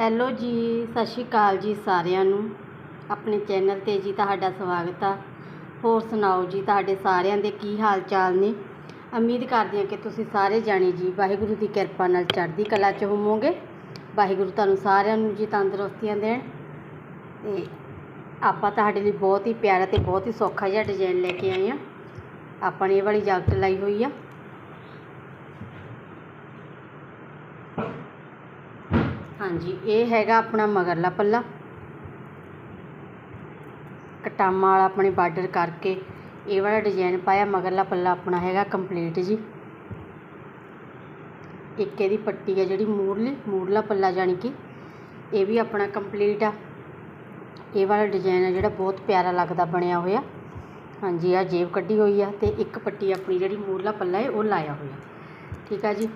Hello ਜੀ, ਸਤਿ ਸ਼੍ਰੀ ਅਕਾਲ ਜੀ ਸਾਰਿਆਂ ਨੂੰ। ਆਪਣੇ ਚੈਨਲ 'ਤੇ ਜੀ ਤੁਹਾਡਾ ਸਵਾਗਤ ਆ। ਹੋਰ ਸੁਣਾਓ ਜੀ, ਤੁਹਾਡੇ ਸਾਰਿਆਂ ਦੇ ਕੀ ਹਾਲ ਚਾਲ ਨੇ? ਉਮੀਦ ਕਰਦੀ ਹਾਂ ਕਿ ਤੁਸੀਂ ਸਾਰੇ ਜਾਣੇ ਜੀ ਵਾਹਿਗੁਰੂ ਦੀ ਕਿਰਪਾ ਨਾਲ ਚੜ੍ਹਦੀ ਕਲਾ 'ਚ ਹੋਵੋਗੇ। ਵਾਹਿਗੁਰੂ ਤੁਹਾਨੂੰ ਸਾਰਿਆਂ ਨੂੰ ਜੀ ਤੰਦਰੁਸਤੀਆਂ ਦੇਣ। ਤੇ ਆਪਾਂ ਤੁਹਾਡੇ ਲਈ ਬਹੁਤ ਹੀ ਪਿਆਰਾ ਤੇ ਬਹੁਤ ਹੀ ਸੌਖਾ ਜਿਹਾ ਡਿਜ਼ਾਈਨ ਲੈ ਕੇ ਆਏ ਆ ਆਪਾਂ ਨੇ ਇਹ ਵਾਲੀ ਜਾਕਟ ਲਾਈ ਹੋਈ ਆ। ਹਾਂਜੀ, ਇਹ ਹੈਗਾ ਆਪਣਾ ਮਗਰਲਾ ਪੱਲਾ। ਕਟਾਮਾ ਵਾਲਾ ਆਪਣੇ ਬਾਰਡਰ ਕਰਕੇ ਇਹ ਵਾਲਾ ਡਿਜ਼ਾਈਨ ਪਾਇਆ, ਮਗਰਲਾ ਪੱਲਾ ਆਪਣਾ ਹੈਗਾ ਕੰਪਲੀਟ ਜੀ। ਇੱਕ ਇਹਦੀ ਪੱਟੀ ਹੈ ਜਿਹੜੀ ਮੂਰਲੀ, ਮੂਰਲਾ ਪੱਲਾ ਜਾਣੀ ਕਿ ਇਹ ਵੀ ਆਪਣਾ ਕੰਪਲੀਟ ਆ। ਇਹ ਵਾਲਾ ਡਿਜ਼ਾਈਨ ਹੈ ਜਿਹੜਾ ਬਹੁਤ ਪਿਆਰਾ ਲੱਗਦਾ, ਬਣਿਆ ਹੋਇਆ। ਹਾਂਜੀ ਆ ਜੇਬ ਕੱਢੀ ਹੋਈ ਆ ਤੇ ਇੱਕ ਪੱਟੀ ਆਪਣੀ ਜਿਹੜੀ ਮੂਰਲਾ ਪੱਲਾ ਹੈ ਉਹ ਲਾਇਆ ਹੋਇਆ। ਠੀਕ ਆ ਜੀ?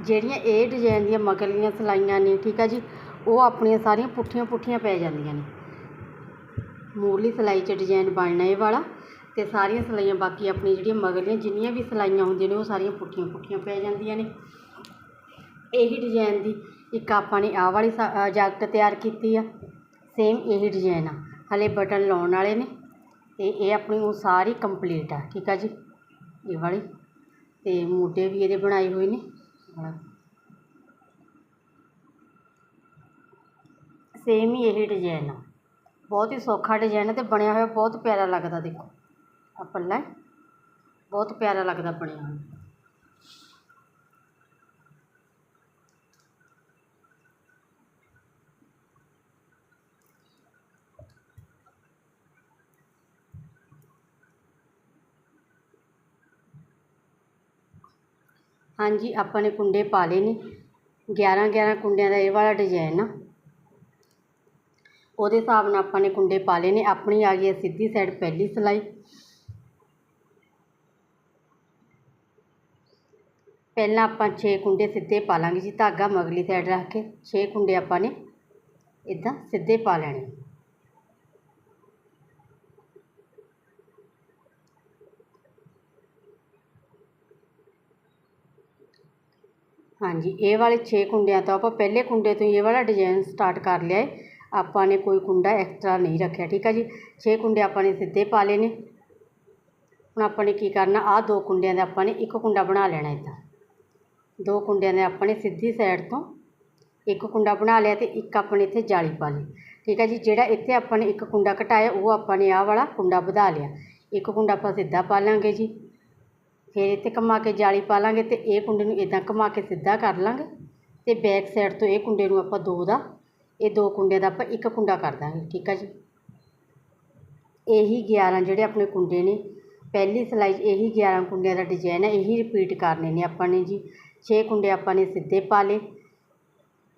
ਜਿਹੜੀਆਂ ਇਹ ਡਿਜ਼ਾਇਨ ਦੀਆਂ ਮਗਰਲੀਆਂ ਸਿਲਾਈਆਂ ਨੇ, ਠੀਕ ਆ ਜੀ, ਉਹ ਆਪਣੀਆਂ ਸਾਰੀਆਂ ਪੁੱਠੀਆਂ ਪੁੱਠੀਆਂ ਪੈ ਜਾਂਦੀਆਂ ਨੇ। ਮੂਰਲੀ ਸਿਲਾਈ 'ਚ ਡਿਜ਼ਾਈਨ ਬਣਨਾ ਇਹ ਵਾਲਾ, ਤੇ ਸਾਰੀਆਂ ਸਿਲਾਈਆਂ ਬਾਕੀ ਆਪਣੀ ਜਿਹੜੀਆਂ ਮਗਰਲੀਆਂ ਜਿੰਨੀਆਂ ਵੀ ਸਿਲਾਈਆਂ ਹੁੰਦੀਆਂ ਨੇ, ਉਹ ਸਾਰੀਆਂ ਪੁੱਠੀਆਂ ਪੁੱਠੀਆਂ ਪੈ ਜਾਂਦੀਆਂ ਨੇ। ਇਹੀ ਡਿਜ਼ਾਈਨ ਦੀ ਇੱਕ ਆਪਾਂ ਨੇ ਆਹ ਵਾਲੀ ਜਾਕਟ ਤਿਆਰ ਕੀਤੀ ਆ। ਸੇਮ ਇਹੀ ਡਿਜ਼ਾਈਨ ਆ। ਹਲੇ ਬਟਨ ਲਾਉਣ ਵਾਲੇ ਨੇ, ਤੇ ਇਹ ਆਪਣੀ ਉਹ ਸਾਰੀ ਕੰਪਲੀਟ ਆ, ਠੀਕ ਆ ਜੀ, ਇਹ ਵਾਲੀ। ਤੇ ਮੋਢੇ ਵੀ ਇਹਦੇ ਬਣਾਏ ਹੋਏ ਨੇ। ਸੇਮ ਹੀ ਇਹ ਡਿਜ਼ਾਈਨ ਆ। ਬਹੁਤ ਹੀ ਸੌਖਾ ਡਿਜ਼ਾਈਨ ਹੈ ਤੇ ਬਣਿਆ ਹੋਇਆ ਬਹੁਤ ਪਿਆਰਾ ਲੱਗਦਾ, ਦੇਖੋ। ਆ ਪੱਲਾ ਬਹੁਤ ਪਿਆਰਾ ਲੱਗਦਾ ਬਣਿਆ ਹੋਇਆ। ਹਾਂਜੀ, ਆਪਾਂ ਨੇ ਕੁੰਡੇ ਪਾ ਲਏ ਨੇ। 11 11 ਕੁੰਡਿਆਂ ਦਾ ਇਹ ਵਾਲਾ ਡਿਜ਼ਾਈਨ ਆ। ਉਹਦੇ ਹਿਸਾਬ ਨਾਲ ਆਪਾਂ ਨੇ ਕੁੰਡੇ ਪਾ ਲਏ ਨੇ। ਆਪਣੀ ਆ ਗਈ ਹੈ ਸਿੱਧੀ ਸਾਈਡ ਪਹਿਲੀ ਸਿਲਾਈ। ਪਹਿਲਾਂ ਆਪਾਂ 6 ਕੁੰਡੇ ਸਿੱਧੇ ਪਾ ਲਾਂਗੇ ਜੀ, ਧਾਗਾ ਮਗਲੀ ਸਾਈਡ ਰੱਖ ਕੇ। 6 ਕੁੰਡੇ ਆਪਾਂ ਨੇ ਇਦਾਂ ਸਿੱਧੇ ਪਾ ਲੈਣੇ। ਹਾਂਜੀ, ਇਹ ਵਾਲੇ 6 ਕੁੰਡਿਆਂ ਤੋਂ ਆਪਾਂ ਪਹਿਲੇ ਕੁੰਡੇ ਤੋਂ ਹੀ ਇਹ ਵਾਲਾ ਡਿਜ਼ਾਈਨ ਸਟਾਰਟ ਕਰ ਲਿਆ ਹੈ ਆਪਾਂ ਨੇ ਕੋਈ ਕੁੰਡਾ ਐਕਸਟਰਾ ਨਹੀਂ ਰੱਖਿਆ, ਠੀਕ ਆ ਜੀ? 6 ਕੁੰਡੇ ਆਪਾਂ ਨੇ ਸਿੱਧੇ ਪਾ ਲਏ ਨੇ। ਹੁਣ ਆਪਾਂ ਨੇ ਕੀ ਕਰਨਾ, ਆਹ ਦੋ ਕੁੰਡਿਆਂ ਦਾ ਆਪਾਂ ਨੇ ਇੱਕ ਕੁੰਡਾ ਬਣਾ ਲੈਣਾ ਇੱਦਾਂ। ਦੋ ਕੁੰਡਿਆਂ ਦੇ ਆਪਾਂ ਨੇ ਸਿੱਧੀ ਸਾਈਡ ਤੋਂ ਇੱਕ ਕੁੰਡਾ ਬਣਾ ਲਿਆ ਤੇ ਇੱਕ ਆਪਣੇ ਇੱਥੇ ਜਾਲੀ ਪਾ ਲਈ। ਠੀਕ ਹੈ ਜੀ, ਜਿਹੜਾ ਇੱਥੇ ਆਪਾਂ ਨੇ ਇੱਕ ਕੁੰਡਾ ਘਟਾਇਆ, ਉਹ ਆਪਾਂ ਨੇ ਆਹ ਵਾਲਾ ਕੁੰਡਾ ਵਧਾ ਲਿਆ। ਇੱਕ ਕੁੰਡਾ ਆਪਾਂ ਸਿੱਧਾ ਪਾ ਲਾਂਗੇ ਜੀ। ਫਿਰ ਇੱਥੇ ਘੁਮਾ ਕੇ ਜਾਲੀ ਪਾ ਲਾਂਗੇ ਤੇ ਇਹ ਕੁੰਡੇ ਨੂੰ ਇਦਾਂ ਘੁਮਾ ਕੇ ਸਿੱਧਾ ਕਰ ਲਾਂਗੇ ਤੇ ਬੈਕ ਸਾਈਡ ਤੋਂ ਇਹ ਕੁੰਡੇ ਨੂੰ ਆਪਾਂ ਦੋ ਦਾ, ਇਹ ਦੋ ਕੁੰਡਿਆਂ ਦਾ ਆਪਾਂ ਇੱਕ ਕੁੰਡਾ ਕਰ ਦਾਂਗੇ, ਠੀਕ ਆ ਜੀ? ਇਹੀ 11 ਜਿਹੜੇ ਆਪਣੇ ਕੁੰਡੇ ਨੇ, ਪਹਿਲੀ ਸਿਲਾਈ 'ਚ ਇਹੀ 11 ਕੁੰਡਿਆਂ ਦਾ ਡਿਜ਼ਾਈਨ ਹੈ, ਇਹੀ ਰਿਪੀਟ ਕਰਨੇ ਨੇ ਆਪਾਂ ਨੇ ਜੀ। 6 ਕੁੰਡੇ ਆਪਾਂ ਨੇ ਸਿੱਧੇ ਪਾ ਲਏ,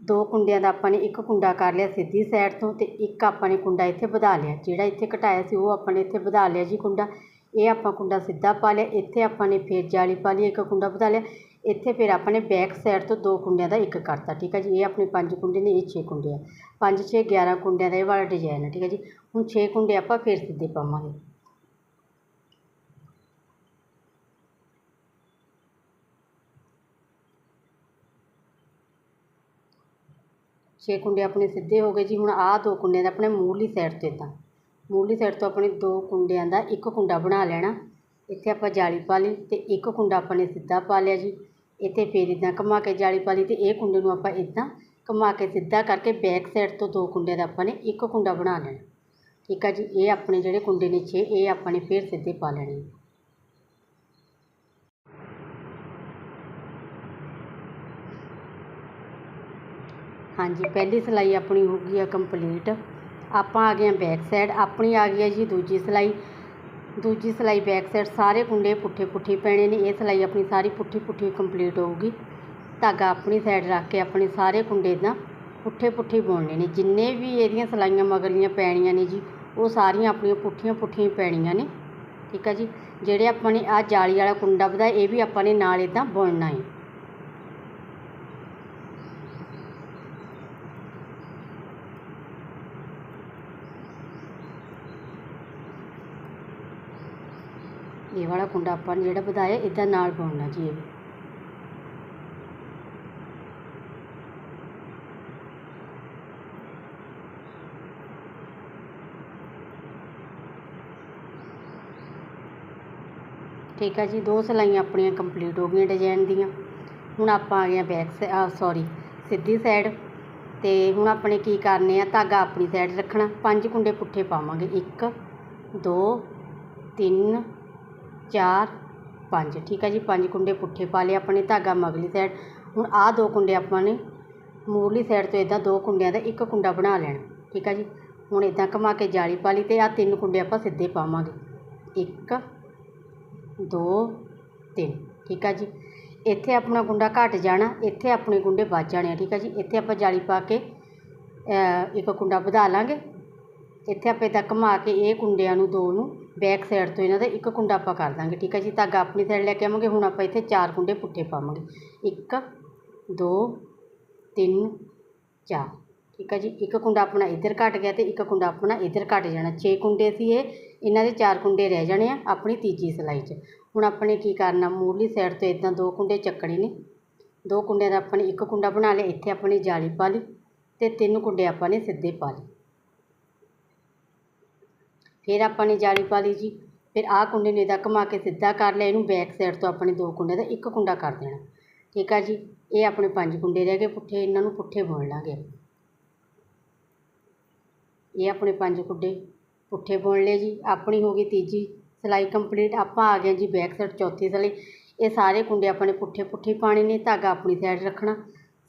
ਦੋ ਕੁੰਡਿਆਂ ਦਾ ਆਪਾਂ ਨੇ ਇੱਕ ਕੁੰਡਾ ਕਰ ਲਿਆ ਸਿੱਧੀ ਸਾਈਡ ਤੋਂ ਤੇ ਇੱਕ ਆਪਾਂ ਨੇ ਕੁੰਡਾ ਇੱਥੇ ਵਧਾ ਲਿਆ, ਜਿਹੜਾ ਇੱਥੇ ਘਟਾਇਆ ਸੀ ਉਹ ਆਪਾਂ ਨੇ ਇੱਥੇ ਵਧਾ ਲਿਆ ਜੀ ਕੁੰਡਾ। ਇਹ ਆਪਾਂ ਕੁੰਡਾ ਸਿੱਧਾ ਪਾ ਲਿਆ, ਇੱਥੇ ਆਪਾਂ ਨੇ ਫੇਰ ਜਾਲੀ ਪਾ ਲਈ, ਇੱਕ ਕੁੰਡਾ ਵਧਾ ਲਿਆ। ਇੱਥੇ ਫਿਰ ਆਪਾਂ ਨੇ ਬੈਕ ਸਾਈਡ ਤੋਂ ਦੋ ਕੁੰਡਿਆਂ ਦਾ ਇੱਕ ਕਰਤਾ, ਠੀਕ ਹੈ ਜੀ? ਇਹ ਆਪਣੇ ਪੰਜ ਕੁੰਡੇ ਨੇ, ਇਹ 6 ਕੁੰਡੇ ਆ। 5 6 11 ਕੁੰਡਿਆਂ ਦਾ ਇਹ ਵਾਲਾ ਡਿਜ਼ਾਈਨ ਹੈ ਠੀਕ ਹੈ ਜੀ? ਹੁਣ 6 ਕੁੰਡੇ ਆਪਾਂ ਫਿਰ ਸਿੱਧੇ ਪਾਵਾਂਗੇ। ਛੇ ਕੁੰਡੇ ਆਪਣੇ ਸਿੱਧੇ ਹੋ ਗਏ ਜੀ। ਹੁਣ ਆਹ ਦੋ ਕੁੰਡਿਆਂ ਦਾ ਆਪਣੇ ਮੂਹਰਲੀ ਸਾਈਡ 'ਤੇ ਤਾਂ। ਮੂਹਰਲੀ ਸਾਈਡ ਤੋਂ ਆਪਣੇ ਦੋ ਕੁੰਡਿਆਂ ਦਾ ਇੱਕ ਕੁੰਡਾ ਬਣਾ ਲੈਣਾ। ਇੱਥੇ ਆਪਾਂ ਜਾਲੀ ਪਾ ਲਈ ਅਤੇ ਇੱਕ ਕੁੰਡਾ ਆਪਾਂ ਨੇ ਸਿੱਧਾ ਪਾ ਲਿਆ ਜੀ। ਇੱਥੇ ਫਿਰ ਇੱਦਾਂ ਘੁਮਾ ਕੇ ਜਾਲੀ ਪਾ ਲਈ ਅਤੇ ਇਹ ਕੁੰਡੇ ਨੂੰ ਆਪਾਂ ਇੱਦਾਂ ਘੁਮਾ ਕੇ ਸਿੱਧਾ ਕਰਕੇ ਬੈਕ ਸਾਈਡ ਤੋਂ ਦੋ ਕੁੰਡੇ ਦਾ ਆਪਾਂ ਨੇ ਇੱਕ ਕੁੰਡਾ ਬਣਾ ਲੈਣਾ। ਠੀਕ ਆ ਜੀ, ਇਹ ਆਪਣੇ ਜਿਹੜੇ ਕੁੰਡੇ ਨੇ ਛੇ, ਇਹ ਆਪਾਂ ਨੇ ਫਿਰ ਸਿੱਧੇ ਪਾ ਲੈਣੇ ਹਾਂਜੀ, ਪਹਿਲੀ ਸਿਲਾਈ ਆਪਣੀ ਹੋ ਗਈ ਆ ਕੰਪਲੀਟ ਆਪਾਂ ਆ ਗਏ ਹਾਂ ਬੈਕ ਸਾਈਡ ਆਪਣੀ ਆ ਗਈ ਹੈ ਜੀ ਦੂਜੀ ਸਿਲਾਈ। ਦੂਜੀ ਸਿਲਾਈ ਬੈਕ ਸਾਈਡ ਸਾਰੇ ਕੁੰਡੇ ਪੁੱਠੇ ਪੁੱਠੇ ਪੈਣੇ ਨੇ, ਇਹ ਸਿਲਾਈ ਆਪਣੀ ਸਾਰੀ ਪੁੱਠੀ ਪੁੱਠੀ ਕੰਪਲੀਟ ਹੋਊਗੀ। ਧਾਗਾ ਆਪਣੀ ਸਾਈਡ ਰੱਖ ਕੇ ਆਪਣੇ ਸਾਰੇ ਕੁੰਡੇ ਇਦਾਂ ਪੁੱਠੇ ਪੁੱਠੇ ਬੁਣਨੇ ਨੇ। ਜਿੰਨੇ ਵੀ ਇਹਦੀਆਂ ਸਿਲਾਈਆਂ ਮਗਰਲੀਆਂ ਪੈਣੀਆਂ ਨੇ ਜੀ, ਉਹ ਸਾਰੀਆਂ ਆਪਣੀਆਂ ਪੁੱਠੀਆਂ ਪੁੱਠੀਆਂ ਪੈਣੀਆਂ ਨੇ। ਠੀਕ ਆ ਜੀ? ਜਿਹੜੇ ਆਪਾਂ ਨੇ ਆਹ ਜਾਲੀ ਵਾਲਾ ਕੁੰਡਾ ਵਧਾਇਆ, ਇਹ ਵੀ ਆਪਾਂ ਨੇ ਨਾਲ ਇਦਾਂ ਬੁਣਨਾ ਹੈ। ਇਹ ਵਾਲਾ ਕੁੰਡਾ ਆਪਾਂ ਨੇ ਜਿਹੜਾ ਵਧਾਇਆ ਇਦਾਂ ਨਾਲ ਪਾਉਣਾ ਜੀ ਇਹ। ਠੀਕ ਹੈ ਜੀ, ਦੋ ਸਲਾਈਆਂ ਆਪਣੀਆਂ ਕੰਪਲੀਟ ਹੋ ਗਈਆਂ ਡਿਜ਼ਾਈਨ ਦੀਆਂ। ਹੁਣ ਆਪਾਂ ਆ ਗਏ ਬੈਕ ਆ ਸੌਰੀ ਸਿੱਧੀ ਸਾਈਡ ਤੇ ਹੁਣ ਆਪਣੇ ਕੀ ਕਰਨੇ ਆ, ਧਾਗਾ ਆਪਣੀ ਸਾਈਡ ਰੱਖਣਾ। ਪੰਜ ਕੁੰਡੇ ਪੁੱਠੇ ਪਾਵਾਂਗੇ। 1 2 3 ਚਾਰ, ਪੰਜ। ਠੀਕ ਆ ਜੀ, ਪੰਜ ਕੁੰਡੇ ਪੁੱਠੇ ਪਾ ਲਏ ਆਪਣੇ ਧਾਗਾ ਮਗਲੀ ਸਾਈਡ ਹੁਣ ਆਹ ਦੋ ਕੁੰਡੇ ਆਪਾਂ ਨੇ, ਮੂਰਲੀ ਸਾਈਡ ਤੋਂ ਇਦਾਂ ਦੋ ਕੁੰਡਿਆਂ ਦਾ ਇੱਕ ਕੁੰਡਾ ਬਣਾ ਲੈਣਾ। ਠੀਕ ਆ ਜੀ, ਹੁਣ ਇਦਾਂ ਘੁਮਾ ਕੇ ਜਾਲੀ ਪਾ ਲਈ ਤੇ ਆਹ ਤਿੰਨ ਕੁੰਡੇ ਆਪਾਂ ਸਿੱਧੇ ਪਾਵਾਂਗੇ। ਇੱਕ, ਦੋ, ਤਿੰਨ। ਠੀਕ ਆ ਜੀ, ਇੱਥੇ ਆਪਣਾ ਗੁੰਡਾ ਘਟ ਜਾਣਾ, ਇੱਥੇ ਆਪਣੇ ਗੁੰਡੇ ਵੱਧ ਜਾਣੇ ਆ। ਠੀਕ ਆ ਜੀ, ਇੱਥੇ ਆਪਾਂ ਜਾਲੀ ਪਾ ਕੇ ਇੱਕ ਕੁੰਡਾ ਵਧਾ ਲਾਂਗੇ। ਇੱਥੇ ਆਪਾਂ ਇੱਦਾਂ ਘੁਮਾ ਕੇ ਇਹ ਕੁੰਡਿਆਂ ਨੂੰ, ਦੋ ਨੂੰ ਬੈਕ ਸਾਈਡ ਤੋਂ ਇਹਨਾਂ ਦਾ ਇੱਕ ਕੁੰਡਾ ਆਪਾਂ ਕਰ ਦਾਂਗੇ, ਠੀਕ ਹੈ ਜੀ? ਧਾਗਾ ਆਪਣੀ ਸਾਈਡ ਲੈ ਕੇ ਆਵਾਂਗੇ, ਹੁਣ ਆਪਾਂ ਇੱਥੇ ਚਾਰ ਕੁੰਡੇ ਪੁੱਠੇ ਪਾਵਾਂਗੇ। ਇੱਕ, ਦੋ, ਤਿੰਨ, ਚਾਰ, ਠੀਕ ਹੈ ਜੀ? ਇੱਕ ਕੁੰਡਾ ਆਪਣਾ ਇੱਧਰ ਘਟ ਗਿਆ ਤੇ ਇੱਕ ਕੁੰਡਾ ਆਪਣਾ ਇੱਧਰ ਘਟ ਜਾਣਾ। ਛੇ ਕੁੰਡੇ ਸੀ ਇਹ, ਇਹਨਾਂ ਦੇ ਚਾਰ ਕੁੰਡੇ ਰਹਿ ਜਾਣੇ ਆ ਆਪਣੀ ਤੀਜੀ ਸਿਲਾਈ 'ਚ। ਹੁਣ ਆਪਣੇ ਕੀ ਕਰਨਾ ਮੂਰਲੀ ਸਾਈਡ ਤੋਂ ਇਦਾਂ ਦੋ ਕੁੰਡੇ ਚੱਕਣੇ ਨੇ। ਦੋ ਕੁੰਡਿਆਂ ਦਾ ਆਪਾਂ ਨੇ ਇੱਕ ਕੁੰਡਾ ਬਣਾ ਲਿਆ, ਇੱਥੇ ਆਪਣੀ ਜਾਲੀ ਪਾ ਲਈ ਤੇ ਤਿੰਨ ਕੁੰਡੇ ਆਪਾਂ ਨੇ ਸਿੱਧੇ ਪਾ ਲਏ। ਫਿਰ ਆਪਾਂ ਨੇ ਜਾਲੀ ਪਾ ਲਈ ਜੀ। ਫਿਰ ਆਹ ਕੁੰਡੇ ਨੂੰ ਇਹਦਾ ਘੁਮਾ ਕੇ ਸਿੱਧਾ ਕਰ ਲਿਆ। ਇਹਨੂੰ ਬੈਕ ਸਾਈਡ ਤੋਂ ਆਪਣੇ ਦੋ ਕੁੰਡੇ ਦਾ ਇੱਕ ਕੁੰਡਾ ਕਰ ਦੇਣਾ। ਠੀਕ ਆ ਜੀ? ਇਹ ਆਪਣੇ ਪੰਜ ਕੁੰਡੇ ਰਹਿ ਗਏ ਪੁੱਠੇ। ਇਹਨਾਂ ਨੂੰ ਪੁੱਠੇ ਬੁਣ ਲਾਂਗੇ। ਇਹ ਆਪਣੇ ਪੰਜ ਕੁੰਡੇ ਪੁੱਠੇ ਬੁਣ ਲਏ ਜੀ। ਆਪਣੀ ਹੋ ਗਈ ਤੀਜੀ ਸਿਲਾਈ ਕੰਪਲੀਟ ਆਪਾਂ ਆ ਗਏ ਜੀ ਬੈਕ ਸਾਈਡ ਚੌਥੀ ਸਿਲਾਈ। ਇਹ ਸਾਰੇ ਕੁੰਡੇ ਆਪਣੇ ਪੁੱਠੇ ਪੁੱਠੇ ਪਾਣੇ ਨੇ। ਧਾਗਾ ਆਪਣੀ ਸਾਈਡ ਰੱਖਣਾ।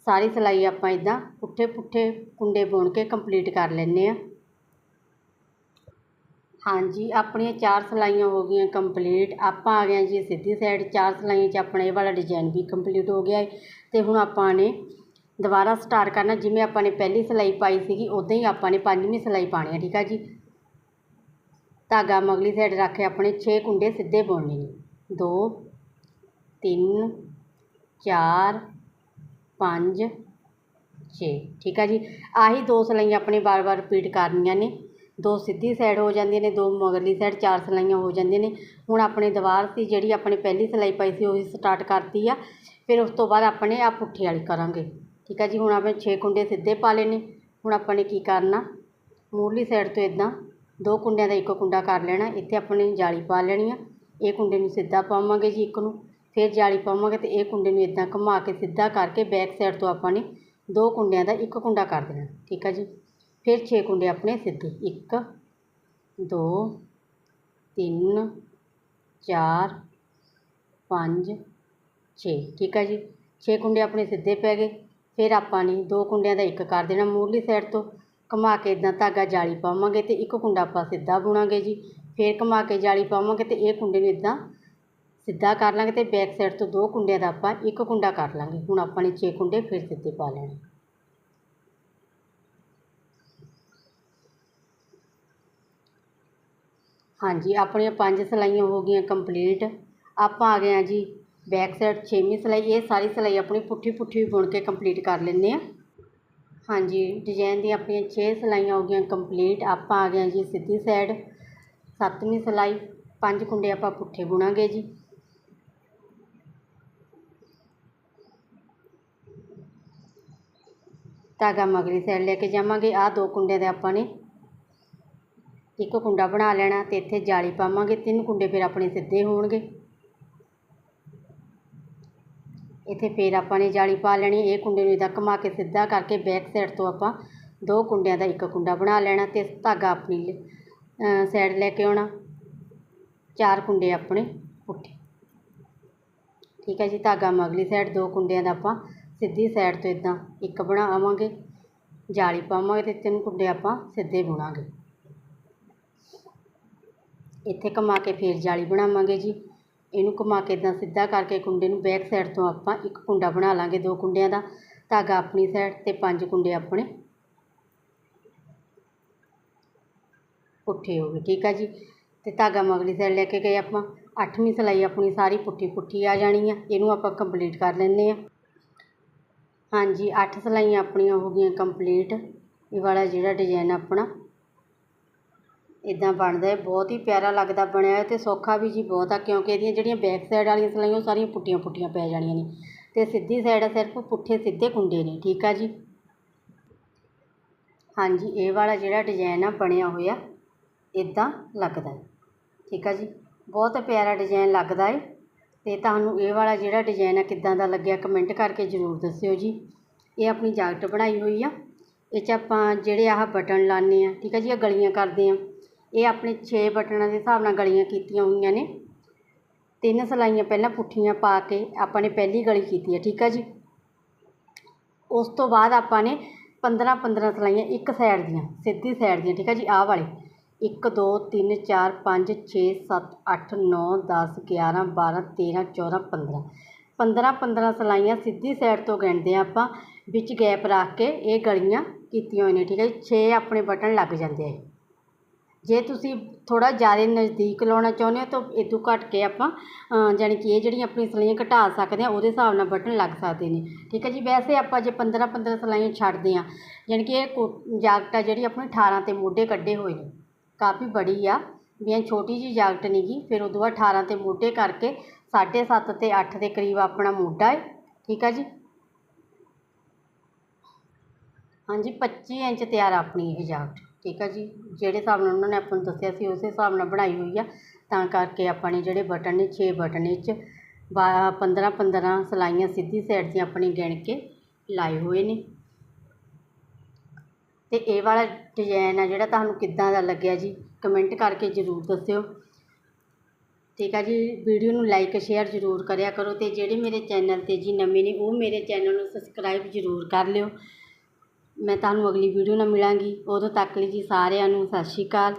ਸਾਰੀ ਸਿਲਾਈ ਆਪਾਂ ਇਦਾਂ ਪੁੱਠੇ ਪੁੱਠੇ ਕੁੰਡੇ ਬੁਣ ਕੇ ਕੰਪਲੀਟ ਕਰ ਲੈਂਦੇ ਆ। ਹਾਂਜੀ, ਆਪਣੀਆਂ ਚਾਰ ਸਿਲਾਈਆਂ ਹੋ ਗਈਆਂ ਕੰਪਲੀਟ ਆਪਾਂ ਆ ਗਏ ਜੀ ਸਿੱਧੀ ਸਾਈਡ ਚਾਰ ਸਿਲਾਈਆਂ 'ਚ ਆਪਣਾ ਇਹ ਵਾਲਾ ਡਿਜ਼ਾਈਨ ਵੀ ਕੰਪਲੀਟ ਹੋ ਗਿਆ ਹੈ। ਅਤੇ ਹੁਣ ਆਪਾਂ ਨੇ ਦੁਬਾਰਾ ਸਟਾਰਟ ਕਰਨਾ, ਜਿਵੇਂ ਆਪਾਂ ਨੇ ਪਹਿਲੀ ਸਿਲਾਈ ਪਾਈ ਸੀਗੀ, ਉਦਾਂ ਹੀ ਆਪਾਂ ਨੇ ਪੰਜਵੀਂ ਸਿਲਾਈ ਪਾਣੀ ਹੈ, ਠੀਕ ਆ ਜੀ? ਧਾਗਾ ਮਗਲੀ ਸਾਈਡ ਰੱਖ ਕੇ ਆਪਣੇ 6 ਕੁੰਡੇ ਸਿੱਧੇ ਬੁਣਨੇ ਨੇ। 2 3 4 5 6 ਠੀਕ ਆ ਜੀ? ਆਹੀ ਦੋ ਸਿਲਾਈਆਂ ਆਪਣੇ ਵਾਰ-ਵਾਰ ਰਿਪੀਟ ਕਰਨੀਆਂ ਨੇ। ਦੋ ਸਿੱਧੀ ਸਾਈਡ ਹੋ ਜਾਂਦੀਆਂ ਨੇ, ਦੋ ਮਗਰਲੀ ਸਾਈਡ ਚਾਰ ਸਿਲਾਈਆਂ ਹੋ ਜਾਂਦੀਆਂ ਨੇ। ਹੁਣ ਆਪਣੇ ਦੀਵਾਰ ਸੀ, ਜਿਹੜੀ ਆਪਣੇ ਪਹਿਲੀ ਸਿਲਾਈ ਪਾਈ ਸੀ, ਉਹ ਸਟਾਰਟ ਕਰਤੀ ਆ। ਫਿਰ ਉਸ ਤੋਂ ਬਾਅਦ ਆਪਣੇ ਆ ਪੁੱਠੇ ਵਾਲੀ ਕਰਾਂਗੇ। ਠੀਕ ਆ ਜੀ, ਹੁਣ ਆਪਣੇ 6 ਕੁੰਡੇ ਸਿੱਧੇ ਪਾ ਲਏ ਨੇ ਹੁਣ ਆਪਾਂ ਨੇ ਕੀ ਕਰਨਾ? ਮੂਰਲੀ ਸਾਈਡ ਤੋਂ ਇਦਾਂ ਦੋ ਕੁੰਡਿਆਂ ਦਾ ਇੱਕ ਕੁੰਡਾ ਕਰ ਲੈਣਾ, ਇੱਥੇ ਆਪਣੇ ਜਾਲੀ ਪਾ ਲੈਣੀ ਆ। ਇਹ ਕੁੰਡੇ ਨੂੰ ਸਿੱਧਾ ਪਾਵਾਂਗੇ ਜੀ ਇੱਕ ਨੂੰ। ਫਿਰ ਜਾਲੀ ਪਾਵਾਂਗੇ ਤੇ ਇਹ ਕੁੰਡੇ ਨੂੰ ਇਦਾਂ ਘੁਮਾ ਕੇ ਸਿੱਧਾ ਕਰਕੇ ਬੈਕ ਸਾਈਡ ਤੋਂ ਆਪਾਂ ਨੇ ਦੋ ਕੁੰਡਿਆਂ ਦਾ ਇੱਕ ਕੁੰਡਾ ਕਰ ਦੇਣਾ। ਠੀਕ ਆ ਜੀ। ਫਿਰ 6 ਕੁੰਡੇ ਆਪਣੇ ਸਿੱਧੇ। 1 2 3 4 5 6 ਠੀਕ ਹੈ ਜੀ? 6 ਕੁੰਡੇ ਆਪਣੇ ਸਿੱਧੇ ਪੈ ਗਏ। ਫਿਰ ਆਪਾਂ ਨੇ ਦੋ ਕੁੰਡਿਆਂ ਦਾ ਇੱਕ ਕਰ ਦੇਣਾ ਮੂਰਲੀ ਸਾਈਡ ਤੋਂ। ਘੁਮਾ ਕੇ ਇਦਾਂ ਧਾਗਾ ਜਾਲੀ ਪਾਵਾਂਗੇ ਤੇ ਇੱਕ ਕੁੰਡਾ ਆਪਾਂ ਸਿੱਧਾ ਬੁਣਾਂਗੇ ਜੀ। ਫਿਰ ਘੁਮਾ ਕੇ ਜਾਲੀ ਪਾਵਾਂਗੇ ਤੇ ਇਹ ਕੁੰਡੇ ਨੂੰ ਇਦਾਂ ਸਿੱਧਾ ਕਰ ਲਾਂਗੇ ਤੇ ਬੈਕ ਸਾਈਡ ਤੋਂ ਦੋ ਕੁੰਡਿਆਂ ਦਾ ਆਪਾਂ ਇੱਕ ਕੁੰਡਾ ਕਰ ਲਾਂਗੇ। ਹੁਣ ਆਪਾਂ ਨੇ 6 ਕੁੰਡੇ ਫਿਰ ਸਿੱਧੇ ਪਾ ਲੈਣੇ। ਹਾਂਜੀ, ਆਪਣੀਆਂ ਪੰਜ ਸਿਲਾਈਆਂ ਹੋ ਗਈਆਂ ਕੰਪਲੀਟ ਆਪਾਂ ਆ ਗਏ ਹਾਂ ਜੀ ਬੈਕ ਸਾਈਡ ਛੇਵੀਂ ਸਿਲਾਈ, ਇਹ ਸਾਰੀ ਸਿਲਾਈ ਆਪਣੀ ਪੁੱਠੀ ਪੁੱਠੀ ਬੁਣ ਕੇ ਕੰਪਲੀਟ ਕਰ ਲੈਂਦੇ ਆ ਹਾਂਜੀ ਡਿਜ਼ਾਈਨ ਦੀਆਂ ਆਪਣੀਆਂ 6 ਸਿਲਾਈਆਂ ਹੋ ਗਈਆਂ ਕੰਪਲੀਟ ਆਪਾਂ ਆ ਗਏ ਹਾਂ ਜੀ ਸਿੱਧੀ ਸਾਈਡ ਸੱਤਵੀਂ ਸਿਲਾਈ, ਪੰਜ ਕੁੰਡੇ ਆਪਾਂ ਪੁੱਠੇ ਬੁਣਾਂਗੇ ਜੀ। ਧਾਗਾ ਮਗਰੀ ਸਾਈਡ ਲੈ ਕੇ ਜਾਵਾਂਗੇ। ਆਹ ਦੋ ਕੁੰਡੇ ਦੇ ਆਪਾਂ ਨੇ ਇੱਕ ਕੁੰਡਾ ਬਣਾ ਲੈਣਾ ਤੇ ਇੱਥੇ ਜਾਲੀ ਪਾਵਾਂਗੇ, ਤਿੰਨ ਕੁੰਡੇ ਫਿਰ ਆਪਣੇ ਸਿੱਧੇ ਹੋਣਗੇ। ਇੱਥੇ ਫਿਰ ਆਪਾਂ ਨੇ ਜਾਲੀ ਪਾ ਲੈਣੀ, ਇਹ ਕੁੰਡੇ ਨੂੰ ਇਦਾਂ ਘੁਮਾ ਕੇ ਸਿੱਧਾ ਕਰਕੇ ਬੈਕ ਸਾਈਡ ਤੋਂ ਆਪਾਂ ਦੋ ਕੁੰਡਿਆਂ ਦਾ ਇੱਕ ਕੁੰਡਾ ਬਣਾ ਲੈਣਾ ਤੇ ਧਾਗਾ ਆਪਣੀ ਸਾਈਡ ਲੈ ਕੇ ਆਉਣਾ। ਚਾਰ ਕੁੰਡੇ ਆਪਣੇ ਪੁੱਠੇ। ਠੀਕ ਹੈ ਜੀ, ਧਾਗਾ ਮਗਲੀ ਸਾਈਡ ਦੋ ਕੁੰਡਿਆਂ ਦਾ ਆਪਾਂ ਸਿੱਧੀ ਸਾਈਡ ਤੋਂ ਇਦਾਂ ਇੱਕ ਬਣਾਵਾਂਗੇ ਜਾਲੀ ਪਾਵਾਂਗੇ ਤੇ ਤਿੰਨ ਕੁੰਡੇ ਆਪਾਂ ਸਿੱਧੇ ਬੁਣਾਂਗੇ। ਇੱਥੇ ਘੁਮਾ ਕੇ ਫਿਰ ਜਾਲੀ ਬਣਾਵਾਂਗੇ ਜੀ। ਇਹਨੂੰ ਘੁਮਾ ਕੇ ਇੱਦਾਂ ਸਿੱਧਾ ਕਰਕੇ ਕੁੰਡੇ ਨੂੰ ਬੈਕ ਸਾਈਡ ਤੋਂ ਆਪਾਂ ਇੱਕ ਕੁੰਡਾ ਬਣਾ ਲਾਂਗੇ ਦੋ ਕੁੰਡਿਆਂ ਦਾ। ਧਾਗਾ ਆਪਣੀ ਸਾਈਡ ਤੇ ਪੰਜ ਕੁੰਡੇ ਆਪਣੇ ਪੁੱਠੇ ਹੋ ਗਏ, ਠੀਕ ਆ ਜੀ। ਤੇ ਧਾਗਾ ਮਗਲੀ ਸਾਈਡ ਲੈ ਕੇ ਗਏ ਆਪਾਂ। ਅੱਠਵੀਂ ਸਿਲਾਈ ਆਪਣੀ ਸਾਰੀ ਪੁੱਠੀ ਪੁੱਠੀ ਆ ਜਾਣੀ ਆ। ਇਹਨੂੰ ਆਪਾਂ ਕੰਪਲੀਟ ਕਰ ਲੈਂਦੇ ਆ। ਹਾਂਜੀ, ਅੱਠ ਸਿਲਾਈਆਂ ਆਪਣੀਆਂ ਹੋ ਗਈਆਂ ਕੰਪਲੀਟ ਇਹ ਵਾਲਾ ਜਿਹੜਾ ਡਿਜ਼ਾਈਨ ਆਪਣਾ ਇੱਦਾਂ ਬਣਦਾ ਹੈ, ਬਹੁਤ ਹੀ ਪਿਆਰਾ ਲੱਗਦਾ, ਬਣਿਆ ਹੈ ਤੇ ਸੌਖਾ ਵੀ ਜੀ ਬਹੁਤ ਆ, ਕਿਉਂਕਿ ਇਹਦੀਆਂ ਜਿਹੜੀਆਂ ਬੈਕ ਸਾਈਡ ਵਾਲੀਆਂ ਸਿਲਾਈਆਂ, ਉਹ ਸਾਰੀਆਂ ਪੁੱਟੀਆਂ ਪੁੱਟੀਆਂ ਪੈ ਜਾਣੀਆਂ ਨੇ। ਅਤੇ ਸਿੱਧੀ ਸਾਈਡ ਆ ਸਿਰਫ ਪੁੱਠੇ ਸਿੱਧੇ ਕੁੰਡੇ ਨੇ, ਠੀਕ ਆ ਜੀ? ਹਾਂਜੀ, ਇਹ ਵਾਲਾ ਜਿਹੜਾ ਡਿਜ਼ਾਈਨ ਆ, ਬਣਿਆ ਹੋਇਆ ਇੱਦਾਂ ਲੱਗਦਾ ਹੈ, ਠੀਕ ਆ ਜੀ? ਬਹੁਤ ਪਿਆਰਾ ਡਿਜ਼ਾਈਨ ਲੱਗਦਾ ਏ ਅਤੇ ਤੁਹਾਨੂੰ ਇਹ ਵਾਲਾ ਜਿਹੜਾ ਡਿਜ਼ਾਈਨ ਆ, ਕਿੱਦਾਂ ਦਾ ਲੱਗਿਆ ਕਮੈਂਟ ਕਰਕੇ ਜ਼ਰੂਰ ਦੱਸਿਓ ਜੀ। ਇਹ ਆਪਣੀ ਜਾਕਟ ਬਣਾਈ ਹੋਈ ਆ, ਇਹ 'ਚ ਆਪਾਂ ਜਿਹੜੇ ਆਹ ਬਟਨ ਲਾਉਂਦੇ ਆ, ਠੀਕ ਆ ਜੀ ਇਹ ਗਲੀਆਂ ਕਰਦੇ ਆ ਇਹ ਆਪਣੇ 6 ਬਟਨਾਂ ਦੇ ਹਿਸਾਬ ਨਾਲ ਗਲੀਆਂ ਕੀਤੀਆਂ ਹੋਈਆਂ ਨੇ। ਤਿੰਨ ਸਲਾਈਆਂ ਪਹਿਲਾਂ ਪੁੱਠੀਆਂ ਪਾ ਕੇ ਆਪਾਂ ਨੇ ਪਹਿਲੀ ਗਲੀ ਕੀਤੀ ਹੈ, ਠੀਕ ਹੈ ਜੀ? ਉਸ ਤੋਂ ਬਾਅਦ ਆਪਾਂ ਨੇ 15 15 ਸਲਾਈਆਂ ਇੱਕ ਸਾਈਡ ਦੀਆਂ, ਸਿੱਧੀ ਸਾਈਡ ਦੀਆਂ, ਠੀਕ ਹੈ ਜੀ? ਆਹ ਵਾਲੇ। 1 2 3 4 5 6 7 8 9 10 11 12 13 14 15 15 15 ਸਲਾਈਆਂ ਸਿੱਧੀ ਸਾਈਡ ਤੋਂ ਗਿਣਦੇ ਆ ਆਪਾਂ, ਵਿੱਚ ਗੈਪ ਰੱਖ ਕੇ ਇਹ ਗਲੀਆਂ ਕੀਤੀਆਂ ਹੋਈਆਂ ਨੇ, ਠੀਕ ਹੈ ਜੀ? 6 ਆਪਣੇ ਬਟਨ ਲੱਗ ਜਾਂਦੇ ਆ। ਜੇ ਤੁਸੀਂ ਥੋੜ੍ਹਾ ਜ਼ਿਆਦਾ ਨਜ਼ਦੀਕ ਲਾਉਣਾ ਚਾਹੁੰਦੇ ਹੋ ਤਾਂ ਇਦੋਂ ਘੱਟ ਕੇ ਆਪਾਂ ਜਾਣੀ ਕਿ ਇਹ ਜਿਹੜੀਆਂ ਆਪਣੀਆਂ ਸਲਾਈਆਂ ਘਟਾ ਸਕਦੇ ਹਾਂ, ਉਹਦੇ ਹਿਸਾਬ ਨਾਲ ਬਟਨ ਲੱਗ ਸਕਦੇ ਨੇ। ਠੀਕ ਹੈ ਜੀ? ਵੈਸੇ ਆਪਾਂ ਜੇ 15 15 ਸਲਾਈਆਂ ਛੱਡਦੇ ਹਾਂ, ਜਾਣੀ ਕਿ ਇਹ ਕੋ- ਜਾਕਟ ਆ ਜਿਹੜੀ ਆਪਣੀ 18 ਤੇ ਮੋਢੇ ਕੱਢੇ ਹੋਏ ਨੇ। ਕਾਫੀ ਬੜੀ ਆ, ਵੀ ਇਹ ਛੋਟੀ ਜੀ ਜਾਕਟ ਨਹੀਂ ਫਿਰ ਉਦੋਂ ਬਾਅਦ 18 ਤੇ ਮੋਢੇ ਕਰਕੇ ਸਾਢੇ ਸੱਤ ਅਤੇ ਅੱਠ ਦੇ ਕਰੀਬ ਆਪਣਾ ਮੋਢਾ ਹੈ ਠੀਕ ਹੈ ਜੀ? ਹਾਂਜੀ 25 ਇੰਚ ਤਿਆਰ ਆਪਣੀ ਇਹ ਜਾਕਟ। ਠੀਕ ਆ ਜੀ, ਜਿਹੜੇ ਹਿਸਾਬ ਨਾਲ ਉਹਨਾਂ ਨੇ ਆਪਾਂ ਨੂੰ ਦੱਸਿਆ ਸੀ, ਉਸੇ ਹਿਸਾਬ ਨਾਲ ਬਣਾਈ ਹੋਈ ਆ। ਤਾਂ ਕਰਕੇ ਆਪਾਂ ਨੇ ਜਿਹੜੇ ਬਟਨ ਨੇ, ਛੇ ਬਟਨ ਇਹ 'ਚ ਬਾ 15 15 ਸਲਾਈਆਂ ਸਿੱਧੀ ਸਾਈਡ ਦੀਆਂ ਆਪਣੀ ਗਿਣ ਕੇ ਲਾਏ ਹੋਏ ਨੇ। ਤੇ ਇਹ ਵਾਲਾ ਡਿਜ਼ਾਈਨ ਆ ਜਿਹੜਾ ਤੁਹਾਨੂੰ ਕਿੱਦਾਂ ਦਾ ਲੱਗਿਆ ਜੀ, ਕਮੈਂਟ ਕਰਕੇ ਜ਼ਰੂਰ ਦੱਸਿਓ। ਠੀਕ ਆ ਜੀ, ਵੀਡੀਓ ਨੂੰ ਲਾਈਕ, ਸ਼ੇਅਰ ਜ਼ਰੂਰ ਕਰਿਆ ਕਰੋ ਤੇ ਜਿਹੜੇ ਮੇਰੇ ਚੈਨਲ ਤੇ ਜੀ ਨਵੇਂ ਨੇ, ਉਹ ਮੇਰੇ ਚੈਨਲ ਨੂੰ ਸਬਸਕ੍ਰਾਈਬ ਜ਼ਰੂਰ ਕਰ ਲਿਓ। ਮੈਂ ਤੁਹਾਨੂੰ ਅਗਲੀ ਵੀਡੀਓ ਨਾਲ ਮਿਲਾਂਗੀ। ਉਦੋਂ ਤੱਕ ਲਈ ਜੀ ਸਾਰਿਆਂ ਨੂੰ ਸਤਿ ਸ਼੍ਰੀ ਅਕਾਲ।